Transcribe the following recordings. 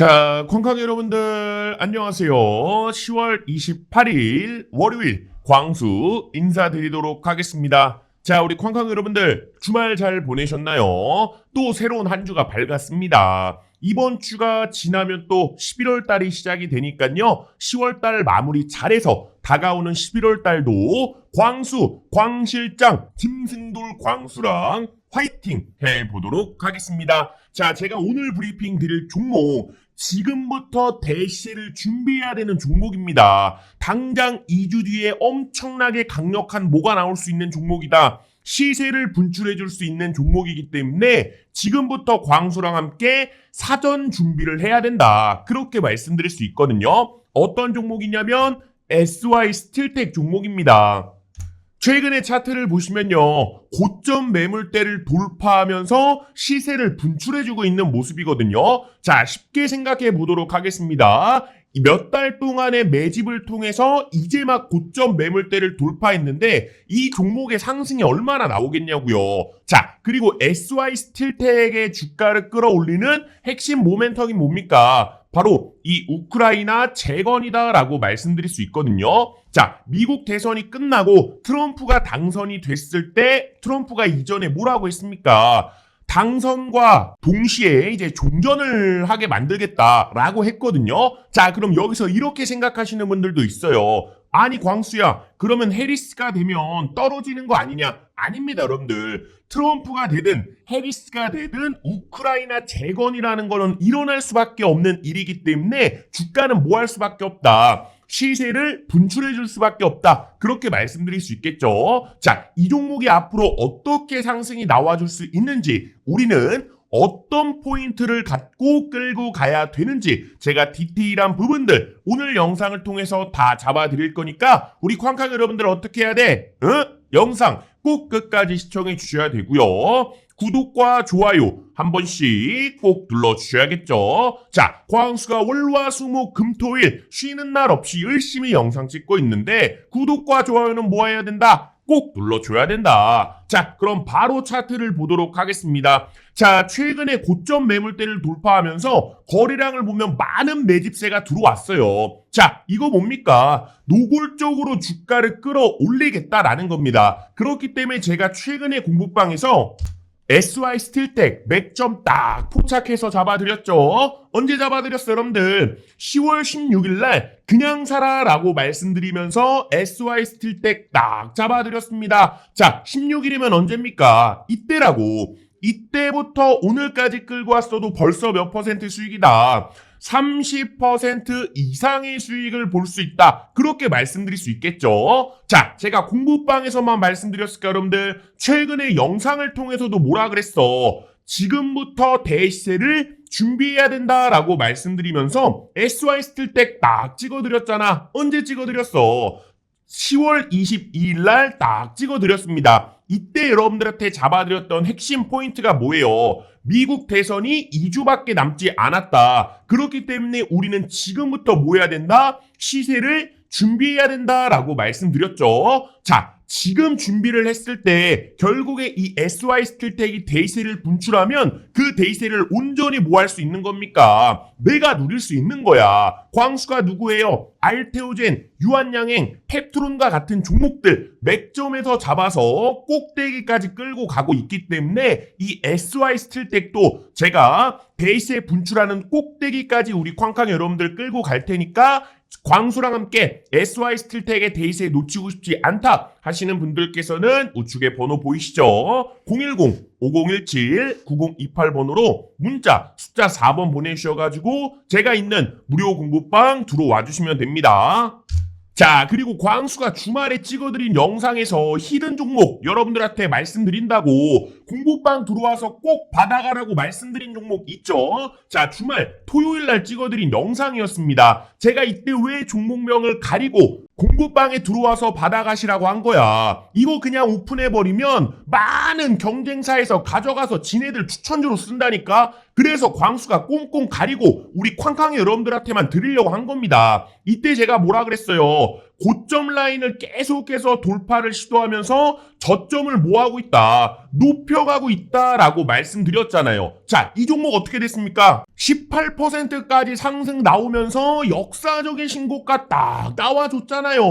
자, 콩캉 여러분들 안녕하세요. 10월 28일 월요일 광수 인사드리도록 하겠습니다. 자, 우리 콩캉 여러분들 주말 잘 보내셨나요? 또 새로운 한 주가 밝았습니다. 이번 주가 지나면 또 11월 달이 시작이 되니까요. 10월 달 마무리 잘해서 다가오는 11월 달도 광수, 광실장, 김승돌 광수랑 화이팅 해보도록 하겠습니다. 자, 제가 오늘 브리핑 드릴 종목, 지금부터 대시를 준비해야 되는 종목입니다. 당장 2주 뒤에 엄청나게 강력한 뭐가 나올 수 있는 종목이다. 시세를 분출해 줄 수 있는 종목이기 때문에 지금부터 광수랑 함께 사전 준비를 해야 된다. 그렇게 말씀드릴 수 있거든요. 어떤 종목이냐면 SY 스틸텍 종목입니다. 최근의 차트를 보시면요. 고점 매물대를 돌파하면서 시세를 분출해주고 있는 모습이거든요. 자, 쉽게 생각해 보도록 하겠습니다. 몇 달 동안의 매집을 통해서 이제 막 고점 매물대를 돌파했는데 이 종목의 상승이 얼마나 나오겠냐고요. 자, 그리고 SY 스틸텍의 주가를 끌어올리는 핵심 모멘텀이 뭡니까? 바로 이 우크라이나 재건이다라고 말씀드릴 수 있거든요. 자, 미국 대선이 끝나고 트럼프가 당선이 됐을 때 트럼프가 이전에 뭐라고 했습니까? 당선과 동시에 이제 종전을 하게 만들겠다라고 했거든요. 자, 그럼 여기서 이렇게 생각하시는 분들도 있어요. 아니, 광수야, 그러면 해리스가 되면 떨어지는 거 아니냐? 아닙니다, 여러분들. 트럼프가 되든 해리스가 되든 우크라이나 재건이라는 거는 일어날 수밖에 없는 일이기 때문에 주가는 뭐 할 수밖에 없다. 시세를 분출해 줄 수밖에 없다. 그렇게 말씀드릴 수 있겠죠. 자, 이 종목이 앞으로 어떻게 상승이 나와 줄 수 있는지 우리는 어떤 포인트를 갖고 끌고 가야 되는지 제가 디테일한 부분들 오늘 영상을 통해서 다 잡아드릴 거니까 우리 쾅쾅 여러분들 어떻게 해야 돼? 응? 영상 꼭 끝까지 시청해 주셔야 되고요. 구독과 좋아요 한 번씩 꼭 눌러주셔야겠죠. 자, 광수가 월화수목 금토일 쉬는 날 없이 열심히 영상 찍고 있는데 구독과 좋아요는 뭐 해야 된다? 꼭 눌러줘야 된다. 자, 그럼 바로 차트를 보도록 하겠습니다. 자, 최근에 고점 매물대를 돌파하면서 거래량을 보면 많은 매집세가 들어왔어요. 자, 이거 뭡니까? 노골적으로 주가를 끌어올리겠다라는 겁니다. 그렇기 때문에 제가 최근에 공부방에서 SY 스틸텍 맥점 딱 포착해서 잡아드렸죠. 언제 잡아드렸어요, 여러분들? 10월 16일 날 그냥 사라라고 말씀드리면서 SY 스틸텍 딱 잡아드렸습니다. 자, 16일이면 언제입니까? 이때라고. 이때부터 오늘까지 끌고 왔어도 벌써 몇 퍼센트 수익이다. 30% 이상의 수익을 볼 수 있다. 그렇게 말씀드릴 수 있겠죠. 자, 제가 공부방에서만 말씀드렸을까, 여러분들? 최근에 영상을 통해서도 뭐라 그랬어? 지금부터 대시세를 준비해야 된다라고 말씀드리면서 SY 스틸텍 딱 찍어드렸잖아. 언제 찍어드렸어? 10월 22일 날 딱 찍어드렸습니다. 이때 여러분들한테 잡아드렸던 핵심 포인트가 뭐예요? 미국 대선이 2주밖에 남지 않았다. 그렇기 때문에 우리는 지금부터 뭐 해야 된다? 시세를 준비해야 된다라고 말씀드렸죠. 자, 지금 준비를 했을 때 결국에 이 SY 스틸텍이 데이세를 분출하면 그 데이세를 온전히 뭐 할 수 있는 겁니까? 내가 누릴 수 있는 거야. 광수가 누구예요? 알테오젠, 유한양행, 펩트론과 같은 종목들 맥점에서 잡아서 꼭대기까지 끌고 가고 있기 때문에 이 SY 스틸텍도 제가 데이세 분출하는 꼭대기까지 우리 쾅쾅 여러분들 끌고 갈 테니까 광수랑 함께 SY 스틸텍의 데이세에 놓치고 싶지 않다 하시는 분들께서는 우측에 번호 보이시죠? 010-5017-9028 번호로 문자 숫자 4번 보내주셔가지고 제가 있는 무료 공부방 들어와 주시면 됩니다. 자, 그리고 광수가 주말에 찍어드린 영상에서 히든 종목 여러분들한테 말씀드린다고 공부방 들어와서 꼭 받아가라고 말씀드린 종목 있죠? 자, 주말 토요일 날 찍어드린 영상이었습니다. 제가 이때 왜 종목명을 가리고 공부방에 들어와서 받아가시라고 한 거야. 이거 그냥 오픈해버리면 많은 경쟁사에서 가져가서 지네들 추천주로 쓴다니까? 그래서 광수가 꽁꽁 가리고 우리 쾅쾅이 여러분들한테만 드리려고 한 겁니다. 이때 제가 뭐라 그랬어요? 고점 라인을 계속해서 돌파를 시도하면서 저점을 뭐하고 있다? 높여가고 있다라고 말씀드렸잖아요. 자, 이 종목 어떻게 됐습니까? 18%까지 상승 나오면서 역사적인 신고가 딱 나와줬잖아요.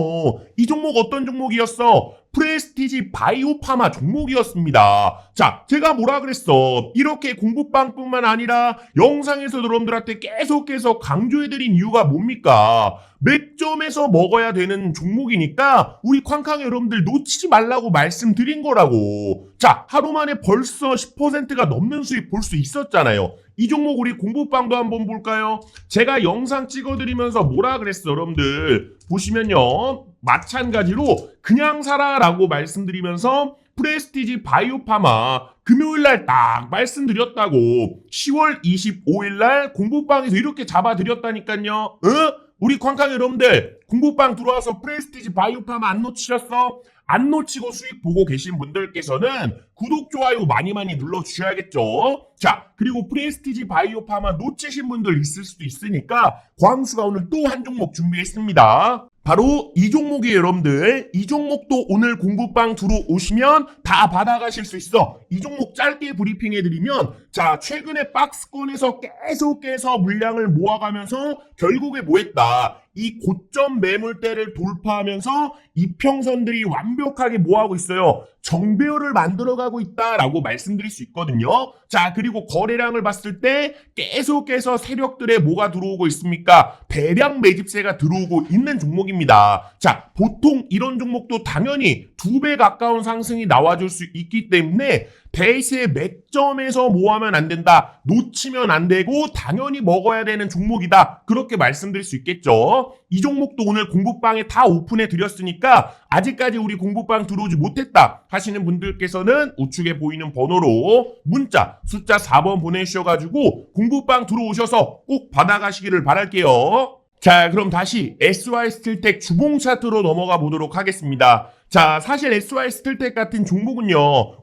이 종목 어떤 종목이었어? 프레스티지 바이오파마 종목이었습니다. 자, 제가 뭐라 그랬어? 이렇게 공부방뿐만 아니라 영상에서 여러분들한테 계속해서 강조해드린 이유가 뭡니까? 맥점에서 먹어야 되는 종목이니까 우리 쾅쾅 여러분들 놓치지 말라고 말씀드린 거라고. 자, 하루 만에 벌써 10%가 넘는 수익 볼 수 있었잖아요. 이 종목 우리 공부방도 한번 볼까요? 제가 영상 찍어드리면서 뭐라 그랬어, 여러분들. 보시면요. 마찬가지로 그냥 사라라고 말씀드리면서 프레스티지 바이오파마 금요일 날 딱 말씀드렸다고 10월 25일 날 공부방에서 이렇게 잡아드렸다니까요. 어? 우리 쾅쾅 여러분들 공부방 들어와서 프레스티지 바이오파마 안 놓치셨어? 안 놓치고 수익 보고 계신 분들께서는 구독, 좋아요 많이 많이 눌러주셔야겠죠. 자, 그리고 프레스티지 바이오파마 놓치신 분들 있을 수도 있으니까 광수가 오늘 또 한 종목 준비했습니다. 바로 이 종목이에요, 여러분들. 이 종목도 오늘 공부방 들어오시면 다 받아가실 수 있어. 이 종목 짧게 브리핑해드리면, 자, 최근에 박스권에서 계속해서 물량을 모아가면서 결국에 뭐 했다? 이 고점 매물대를 돌파하면서 이평선들이 완벽하게 뭐하고 있어요? 정배열을 만들어가고 있다라고 말씀드릴 수 있거든요. 자, 그리고 거래량을 봤을 때 계속해서 세력들의 뭐가 들어오고 있습니까? 대량 매집세가 들어오고 있는 종목입니다. 자, 보통 이런 종목도 당연히 두 배 가까운 상승이 나와줄 수 있기 때문에 대세 맥점에서 뭐 하면 안 된다. 놓치면 안 되고 당연히 먹어야 되는 종목이다. 그렇게 말씀드릴 수 있겠죠. 이 종목도 오늘 공부방에 다 오픈해 드렸으니까 아직까지 우리 공부방 들어오지 못했다 하시는 분들께서는 우측에 보이는 번호로 문자 숫자 4번 보내주셔가지고 공부방 들어오셔서 꼭 받아가시기를 바랄게요. 자, 그럼 다시 SY 스틸텍 주봉 차트로 넘어가 보도록 하겠습니다. 자, 사실 SY 스틸텍 같은 종목은요,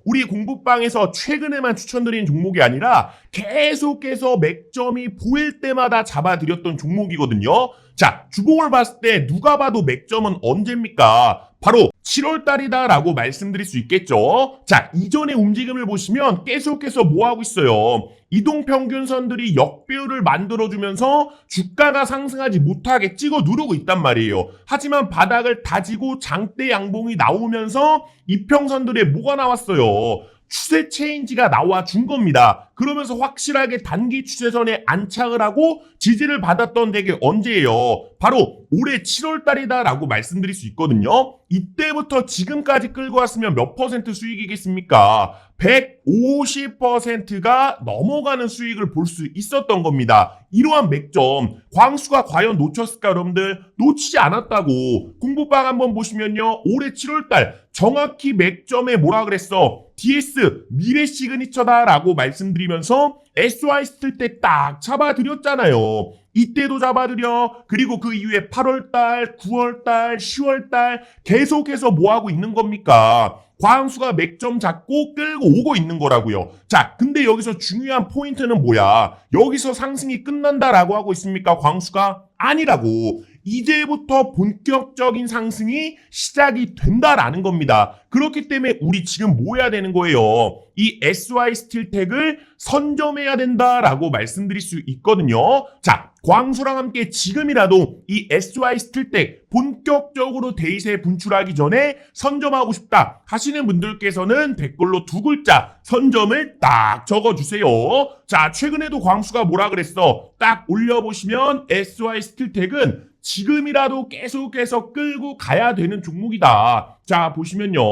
우리 공부방에서 최근에만 추천드린 종목이 아니라 계속해서 맥점이 보일 때마다 잡아드렸던 종목이거든요. 자, 주봉을 봤을 때 누가 봐도 맥점은 언제입니까? 바로 7월달이다라고 말씀드릴 수 있겠죠. 자, 이전의 움직임을 보시면 계속해서 뭐 하고 있어요? 이동평균선들이 역배율을 만들어주면서 주가가 상승하지 못하게 찍어 누르고 있단 말이에요. 하지만 바닥을 다지고 장대 양봉이 나오면서 이평선들에 뭐가 나왔어요? 추세 체인지가 나와 준 겁니다. 그러면서 확실하게 단기 추세선에 안착을 하고 지지를 받았던 대게 언제예요? 바로 올해 7월 달이다라고 말씀드릴 수 있거든요. 이때부터 지금까지 끌고 왔으면 몇 퍼센트 수익이겠습니까? 150%가 넘어가는 수익을 볼 수 있었던 겁니다. 이러한 맥점, 광수가 과연 놓쳤을까, 여러분들? 놓치지 않았다고. 공부방 한번 보시면요. 올해 7월달 정확히 맥점에 뭐라 그랬어? DS 미래 시그니처다라고 말씀드리면서 SY 스틸 때딱 잡아드렸잖아요. 이때도 잡아드려. 그리고 그 이후에 8월달, 9월달, 10월달 계속해서 뭐하고 있는 겁니까? 광수가 맥점 잡고 끌고 오고 있는 거라고요. 자, 근데 여기서 중요한 포인트는 뭐야? 여기서 상승이 끝난다라고 하고 있습니까? 광수가? 아니라고. 이제부터 본격적인 상승이 시작이 된다라는 겁니다. 그렇기 때문에 우리 지금 뭐 해야 되는 거예요? 이 SY 스틸텍을 선점해야 된다라고 말씀드릴 수 있거든요. 자, 광수랑 함께 지금이라도 이 SY 스틸텍 본격적으로 데이트에 분출하기 전에 선점하고 싶다 하시는 분들께서는 댓글로 두 글자 선점을 딱 적어주세요. 자, 최근에도 광수가 뭐라 그랬어? 딱 올려보시면 SY 스틸텍은 지금이라도 계속해서 끌고 가야 되는 종목이다. 자, 보시면요.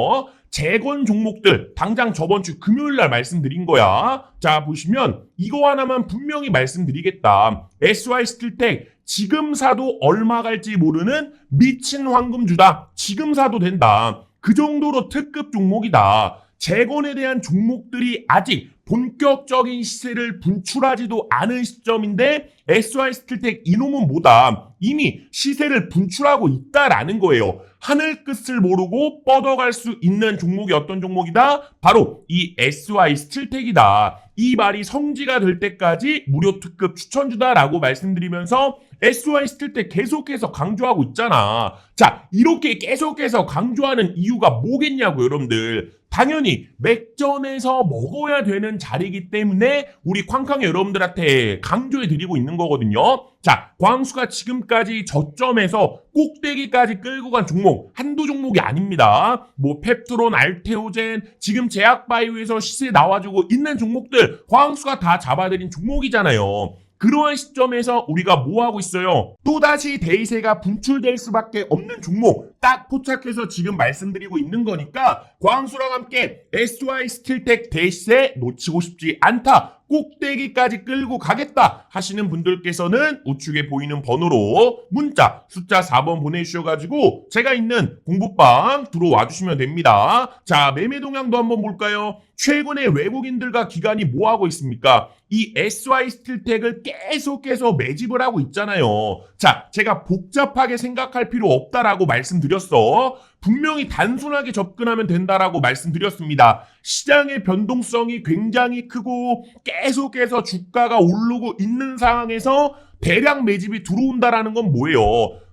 재건 종목들 당장 저번 주 금요일 날 말씀드린 거야. 자, 보시면 이거 하나만 분명히 말씀드리겠다. SY 스틸텍 지금 사도 얼마 갈지 모르는 미친 황금주다. 지금 사도 된다. 그 정도로 특급 종목이다. 재건에 대한 종목들이 아직 본격적인 시세를 분출하지도 않은 시점인데 SY 스틸텍 이놈은 뭐다 이미 시세를 분출하고 있다라는 거예요. 하늘 끝을 모르고 뻗어갈 수 있는 종목이 어떤 종목이다? 바로 이 SY 스틸텍이다. 이 말이 성지가 될 때까지 무료 특급 추천주다라고 말씀드리면서 SY 스틸텍 계속해서 강조하고 있잖아. 자, 이렇게 계속해서 강조하는 이유가 뭐겠냐고 여러분들. 당연히 맥전에서 먹어야 되는 자리이기 때문에 우리 쾅쾅 여러분들한테 강조해 드리고 있는 거거든요. 자, 광수가 지금까지 저점에서 꼭대기까지 끌고 간 종목 한두 종목이 아닙니다. 뭐 펩트론, 알테오젠, 지금 제약바이오에서 시세 나와주고 있는 종목들 광수가 다 잡아들인 종목이잖아요. 그러한 시점에서 우리가 뭐 하고 있어요? 또다시 대이세가 분출될 수밖에 없는 종목 딱 포착해서 지금 말씀드리고 있는 거니까 광수랑 함께 SY 스틸텍 대이세 놓치고 싶지 않다. 꼭대기까지 끌고 가겠다 하시는 분들께서는 우측에 보이는 번호로 문자 숫자 4번 보내주셔가지고 제가 있는 공부방 들어와 주시면 됩니다. 자 매매 동향도 한번 볼까요? 최근에 외국인들과 기관이 뭐 하고 있습니까? 이 SY 스틸텍을 계속해서 매집을 하고 있잖아요. 자, 제가 복잡하게 생각할 필요 없다라고 말씀드렸어. 분명히 단순하게 접근하면 된다라고 말씀드렸습니다. 시장의 변동성이 굉장히 크고 계속해서 주가가 오르고 있는 상황에서 대량 매집이 들어온다라는 건 뭐예요?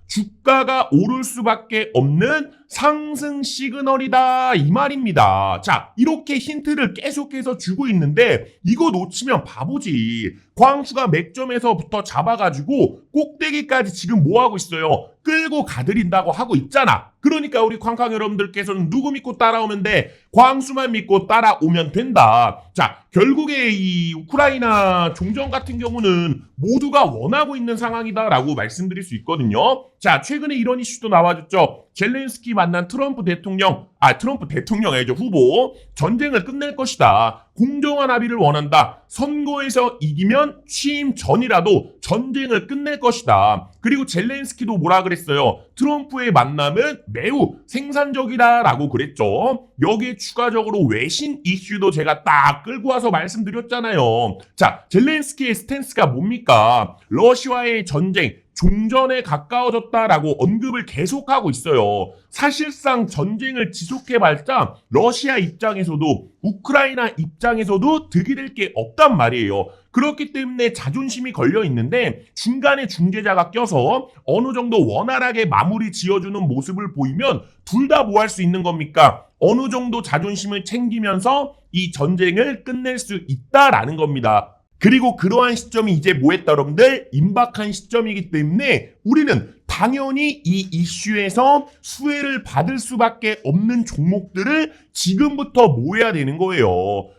주가가 오를 수밖에 없는 상승 시그널이다 이 말입니다. 자 이렇게 힌트를 계속해서 주고 있는데 이거 놓치면 바보지. 광수가 맥점에서부터 잡아가지고 꼭대기까지 지금 뭐 하고 있어요? 끌고 가드린다고 하고 있잖아. 그러니까 우리 쾅쾅 여러분들께서는 누구 믿고 따라오면 돼? 광수만 믿고 따라오면 된다. 자, 결국에 이 우크라이나 종전 같은 경우는 모두가 원하고 있는 상황이다라고 말씀드릴 수 있거든요. 자, 최근에 이런 이슈도 나와줬죠. 젤렌스키 만난 트럼프 대통령, 아, 트럼프 대통령 아니죠. 후보. 전쟁을 끝낼 것이다. 공정한 합의를 원한다. 선거에서 이기면 취임 전이라도 전쟁을 끝낼 것이다. 그리고 젤렌스키도 뭐라 그랬어요? 트럼프의 만남은 매우 생산적이다라고 그랬죠. 여기에 추가적으로 외신 이슈도 제가 딱 끌고 와서 말씀드렸잖아요. 자, 젤렌스키의 스탠스가 뭡니까? 러시아의 전쟁, 종전에 가까워졌다라고 언급을 계속하고 있어요. 사실상 전쟁을 지속해봤자 러시아 입장에서도 우크라이나 입장에서도 득이 될 게 없단 말이에요. 그렇기 때문에 자존심이 걸려 있는데 중간에 중재자가 껴서 어느 정도 원활하게 마무리 지어주는 모습을 보이면 둘 다 뭐 할 수 있는 겁니까? 어느 정도 자존심을 챙기면서 이 전쟁을 끝낼 수 있다라는 겁니다. 그리고 그러한 시점이 이제 뭐했다 여러분들? 임박한 시점이기 때문에 우리는 당연히 이 이슈에서 수혜를 받을 수밖에 없는 종목들을 지금부터 모여야 되는 거예요.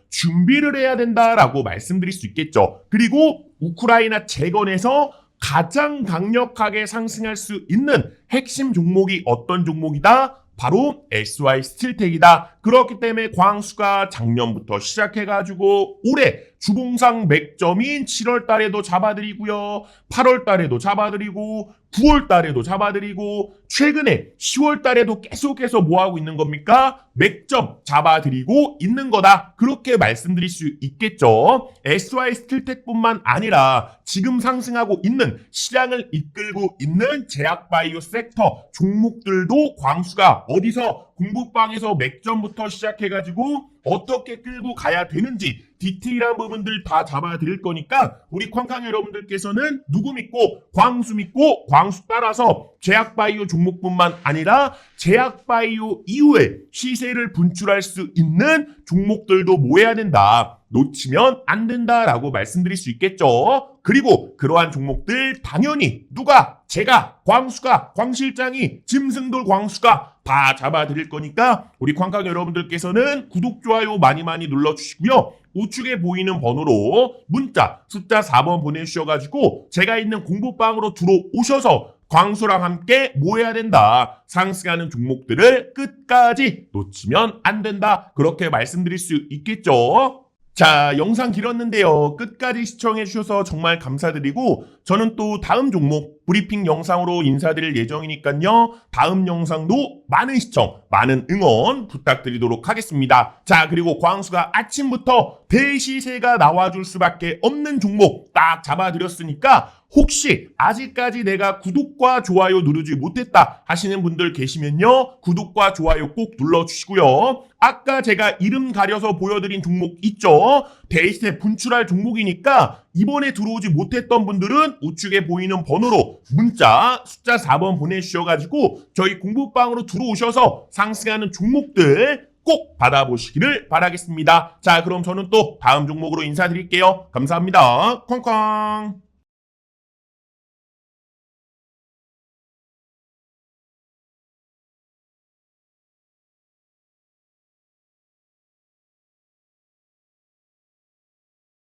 준비를 해야 된다라고 말씀드릴 수 있겠죠. 그리고 우크라이나 재건에서 가장 강력하게 상승할 수 있는 핵심 종목이 어떤 종목이다? 바로 SY 스틸텍이다. 그렇기 때문에 광수가 작년부터 시작해가지고 올해 주봉상 맥점인 7월 달에도 잡아드리고요. 8월 달에도 잡아드리고 9월 달에도 잡아드리고 최근에 10월 달에도 계속해서 뭐 하고 있는 겁니까? 맥점 잡아드리고 있는 거다. 그렇게 말씀드릴 수 있겠죠. SY 스틸텍뿐만 아니라 지금 상승하고 있는 시장을 이끌고 있는 제약바이오 섹터 종목들도 광수가 어디서 공부방에서 맥점부터 시작해가지고 어떻게 끌고 가야 되는지 디테일한 부분들 다 잡아드릴 거니까 우리 쾅쾅 여러분들께서는 누구 믿고 광수 믿고 광수 따라서 제약바이오 종목뿐만 아니라 제약바이오 이후에 시세를 분출할 수 있는 종목들도 모여야 된다. 놓치면 안 된다라고 말씀드릴 수 있겠죠. 그리고 그러한 종목들 당연히 누가 제가 광수가 광실장이 짐승돌 광수가 다 잡아드릴 거니까 우리 쾅쾅 여러분들께서는 구독 좋아요 많이 많이 눌러주시고요. 우측에 보이는 번호로 문자 숫자 4번 보내주셔가지고 제가 있는 공부방으로 들어오셔서 광수랑 함께 모여야 된다. 상승하는 종목들을 끝까지 놓치면 안 된다. 그렇게 말씀드릴 수 있겠죠. 자, 영상 길었는데요. 끝까지 시청해 주셔서 정말 감사드리고, 저는 또 다음 종목 브리핑 영상으로 인사드릴 예정이니까요. 다음 영상도 많은 시청, 많은 응원 부탁드리도록 하겠습니다. 자, 그리고 광수가 아침부터 대시세가 나와줄 수밖에 없는 종목 딱 잡아드렸으니까, 혹시 아직까지 내가 구독과 좋아요 누르지 못했다 하시는 분들 계시면요. 구독과 좋아요 꼭 눌러주시고요. 아까 제가 이름 가려서 보여드린 종목 있죠? 대시세 분출할 종목이니까 이번에 들어오지 못했던 분들은 우측에 보이는 번호로 문자 숫자 4번 보내주셔가지고 저희 공부방으로 들어오셔서 상승하는 종목들 꼭 받아보시기를 바라겠습니다. 자, 그럼 저는 또 다음 종목으로 인사드릴게요. 감사합니다. 쾅쾅.